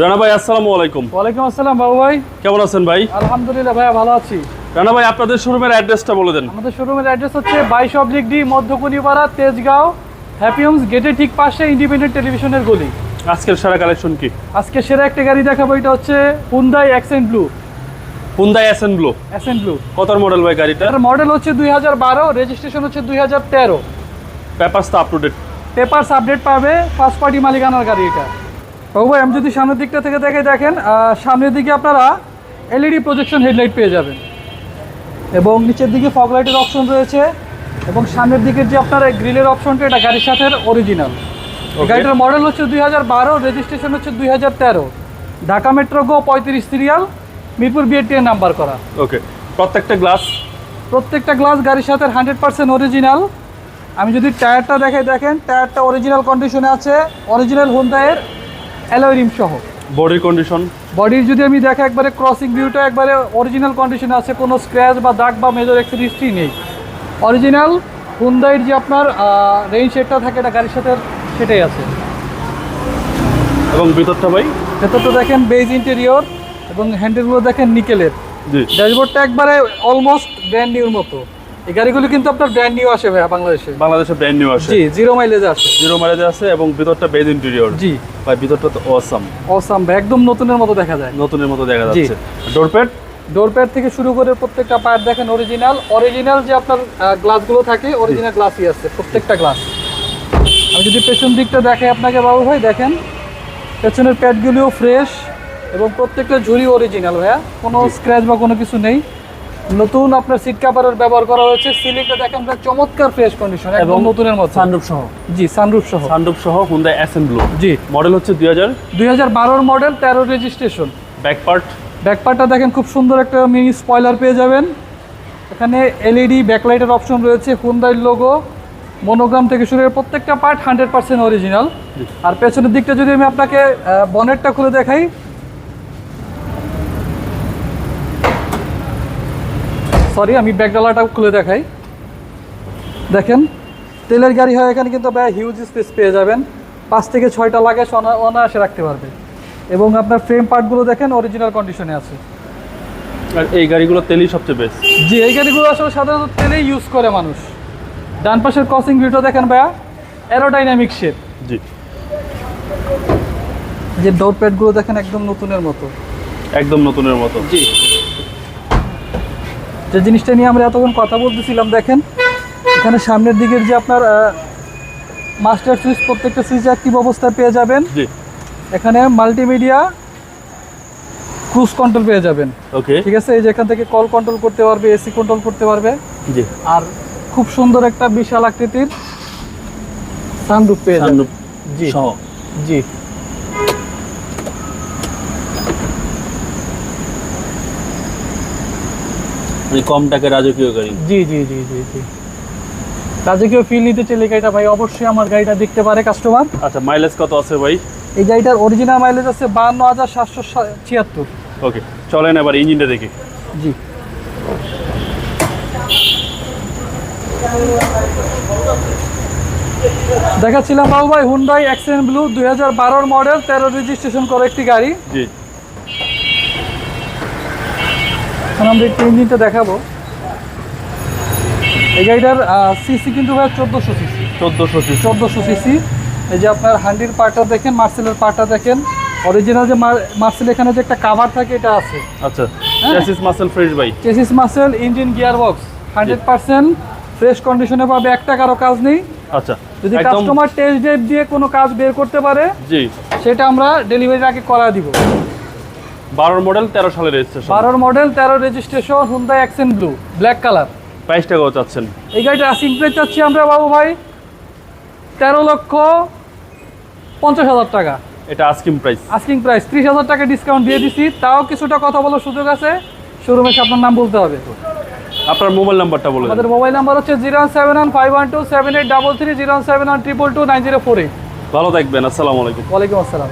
রানা ভাই আসসালামু আলাইকুম। ওয়ালাইকুম আসসালাম বাবু ভাই। কেমন আছেন ভাই? আলহামদুলিল্লাহ ভাইয়া ভালো আছি। রানা ভাই আপনাদের শোরুমের অ্যাড্রেসটা বলে দেন। আমাদের শোরুমের অ্যাড্রেস হচ্ছে বাইশ oblique D Madhyakunipara Tejgaon happy homes গেটের ঠিক পাশে ইন্ডিপেন্ডেন্ট টেলিভিশনের গলি। আজকের সারা কালেকশন কি? আজকে সেরা একটা গাড়ি দেখাবো এটা হচ্ছে Hyundai Accent blue Hyundai SN blue ascent blue কত মডেল ভাই গাড়িটা? এটার মডেল হচ্ছে দুই হাজার বারো রেজিস্ট্রেশন হচ্ছে দুই হাজার তেরো। পেপারস তো up to date papers update পাবে ফার্স্ট পার্টি মালিকানার গাড়ি এটা। বাবু ভাই আমি যদি সামনের দিকটা থেকে দেখে দেখেন সামনের দিকে আপনারা এলইডি প্রজেকশন হেডলাইট পেয়ে যাবেন। এবং নিচের দিকে ফগ লাইটের অপশন রয়েছে এবং সামনের দিকের যে আপনার গ্রিলের অপশনটা এটা গাড়ির সাথে অরিজিনাল গাড়িটার মডেল হচ্ছে দুই হাজার বারো রেজিস্ট্রেশন হচ্ছে দুই হাজার তেরো। ঢাকা মেট্রো গো পঁয়ত্রিশ সিরিয়াল মিরপুর বিএটি নাম্বার করা। ওকে প্রত্যেকটা গ্লাস? প্রত্যেকটা গ্লাস গাড়ির সাথে হান্ড্রেড পার্সেন্ট অরিজিনাল। আমি যদি টায়ারটা দেখাই দেখেন টায়ারটা অরিজিনাল কন্ডিশনে আছে অরিজিনাল হোন্ডায়ের অ্যালয় রিম সহ। বডির কন্ডিশন বডির যদি আমি দেখে একবারে ক্রসিং ভিউটা একবারে অরিজিনাল কন্ডিশনে আছে কোনো স্ক্র্যাচ বা দাগ বা মেজর হিস্ট্রি নেই। অরিজিনাল হুন্দাইয়ের যে আপনার রেঞ্জ সেটটা থাকে এটা গাড়ির সাথে সেটাই আছে। এবং ভিতরটা ভাই? ভেতরটা দেখেন বেজ ইন্টেরিয়র এবং হ্যান্ডেলগুলো দেখেন নিকেলের। জি। ড্যাশবোর্ডটা একবারে অলমোস্ট ব্র্যান্ড নিউর মতো। এই গাড়িগুলো কিন্তু আপনার ব্র্যান্ড নিউ আসে ভাই বাংলাদেশে। বাংলাদেশে ব্র্যান্ড নিউ আসে। জি জিরো মাইলেজ আছে জিরো মাইলেজ আছে এবং ভিতরটা বেজ ইন্টেরিয়র জি। ভাই ভিতরটা তো অসাম অসাম ভাই একদম নতুনের মতো দেখা যায়। নতুনের মতো দেখা। যাচ্ছে। ডোরপ্যাড ডোর প্যাড থেকে শুরু করে প্রত্যেকটা পায়ার দেখেন অরিজিনাল অরিজিনাল যে আপনার গ্লাসগুলো থাকে অরিজিনাল গ্লাসই আছে প্রত্যেকটা গ্লাস আমি যদি পেছন দিকটা দেখে আপনাকে বাবু ভাই দেখেন। পেছনের প্যাডগুলিও ফ্রেশ এবং প্রত্যেকটা ঝুড়ি অরিজিনাল ভাইয়া। কোনো স্ক্র্যাচ বা কোনো কিছু নেই। নতুন আপনার সিট কাভারের ব্যবহার করা হয়েছে। সিলিংটা দেখেন ভাই চমৎকার ফ্রেশ কন্ডিশন এবং নতুনের মতো। সানরুফ সহ। জি সানরুফ সহ। সানরুফ সহ Hyundai SN blue G. Model হচ্ছে দুই হাজার দুই হাজার বারোর মডেল তেরো রেজিস্ট্রেশন ব্যাক পার্ট ব্যাকপার্টটা দেখেন খুব সুন্দর একটা মিনি স্পয়লার পেয়ে যাবেন। এখানে এলইডি ব্যাকলাইটের অপশন রয়েছে হুন্দাইর লোগো মনোগ্রাম থেকে শুরু করে প্রত্যেকটা পার্ট হান্ড্রেড পার্সেন্ট অরিজিনাল আর পেছনের দিকটা যদি আমি আপনাকে বনেটটা খুলে দেখাই সরি আমি ব্যাকডালাটা খুলে দেখাই। দেখেন তেলের গাড়ি হয় এখানে কিন্তু ব্যয় হিউজ স্পেস পেয়ে যাবেন। পাঁচ থেকে ছয়টা লাগে অনায়াসে রাখতে পারবে। এবং আপনার ফ্রেম পার্টগুলো দেখেন অরিজিনাল কন্ডিশনে আছে। আর এই গাড়িগুলো তেলই সবচেয়ে বেস্ট জি এই গাড়িগুলো আসলে সাধারণত তেলেই ইউজ করে মানুষ। ডান পাশের ক্রসিং ভিউটা দেখেন ভাইয়া অ্যারোডাইনামিক শেপ জি। যে ডোর প্যাডগুলো দেখেন একদম নতুনের মতো। একদম নতুনের মতো। জি। যে জিনিসটা নিয়ে আমরা এতক্ষণ কথা বলতেছিলাম দেখেন এখানে সামনের দিকের যে আপনার মাস্টার সুইচ প্রত্যেকটা সুইচ অ্যাক্টিভ অবস্থায় পেয়ে যাবেন। এখানে মাল্টিমিডিয়া ক্রুজ কন্ট্রোল পেয়ে যাবেন। ওকে ঠিক আছে? এই যে এখান থেকে কল কন্ট্রোল করতে পারবে এসি কন্ট্রোল করতে পারবে। জি। আর খুব সুন্দর একটা বিশাল আকৃতির সানরুফ পেয়ে যাবেন। জি। জি। মানে কম টাকায় রাজকীয় গাড়ি। জি জি জি জি জি। রাজকীয় ফিল নিতে চাইলে গাড়িটা ভাই অবশ্যই আমার গাড়িটা দেখতে পারে কাস্টমার আচ্ছা মাইলেজ কত আছে ভাই? এই গাড়িটার অরিজিনাল মাইলেজ আছে বান্ন হাজার সাতশো ছিয়াত্তর ওকে চলেন এবার ইঞ্জিনটা দেখি। জি। দেখাচ্ছিলাম বাবু ভাই হুন্ডাই অ্যাক্সেন্ট ব্লু দুই হাজার বারোর মডেল তেরো রেজিস্ট্রেশন করা একটি গাড়ি। জি। এখন আমরা একটু ইঞ্জিনটা দেখাবো। এই গাড়িটার সিসি কিন্তু ভাই চোদ্দোশো সিসি চোদ্দোশো সিসি চোদ্দোশো সিসি এই যে আপনার হান্ডির পার্টটা দেখেন মার্সেলের পার্টটা দেখেন। অরিজিনাল যে মার্সেল এখানে যে একটা কাভার থাকে এটা আছে। আচ্ছা। চ্যাসিস মাসেল ফ্রেশ ভাই। Chassis muscle engine gear box hundred percent fresh কন্ডিশনে পাবে একটা কারও কাজ নেই। আচ্ছা যদি কাস্টমার টেস্ট ড্রাইভ দিয়ে কোনো কাজ বের করতে পারে জি। সেটা আমরা ডেলিভারির আগে করা দিব। বারোর মডেল তেরো সালের রেজিস্ট্রেশন বারোর মডেল তেরো registration Hyundai Accent blue black colour প্রাইসটা কত চাচ্ছেন। এই গাড়িটা আসিং প্রাইস চাচ্ছি আমরা বাবু ভাই। তেরো লক্ষ পঞ্চাশ হাজার টাকা। এটা আস্কিম প্রাইস আস্কিং প্রাইস ত্রিশ হাজার টাকা ডিসকাউন্ট দিয়ে দিছি। তাও কিছুটা কথা বলার সুযোগ আছে। শোরুমে এসে আপনার নাম বলতে হবে। আপনার মোবাইল নাম্বারটা বলে দেন। আমাদের মোবাইল নাম্বার হচ্ছে zero seven one five one two seven eight double three zero seven one triple two nine zero four eight. ভালো থাকবেন আসসালামু আলাইকুম। ওয়ালাইকুম আসসালাম।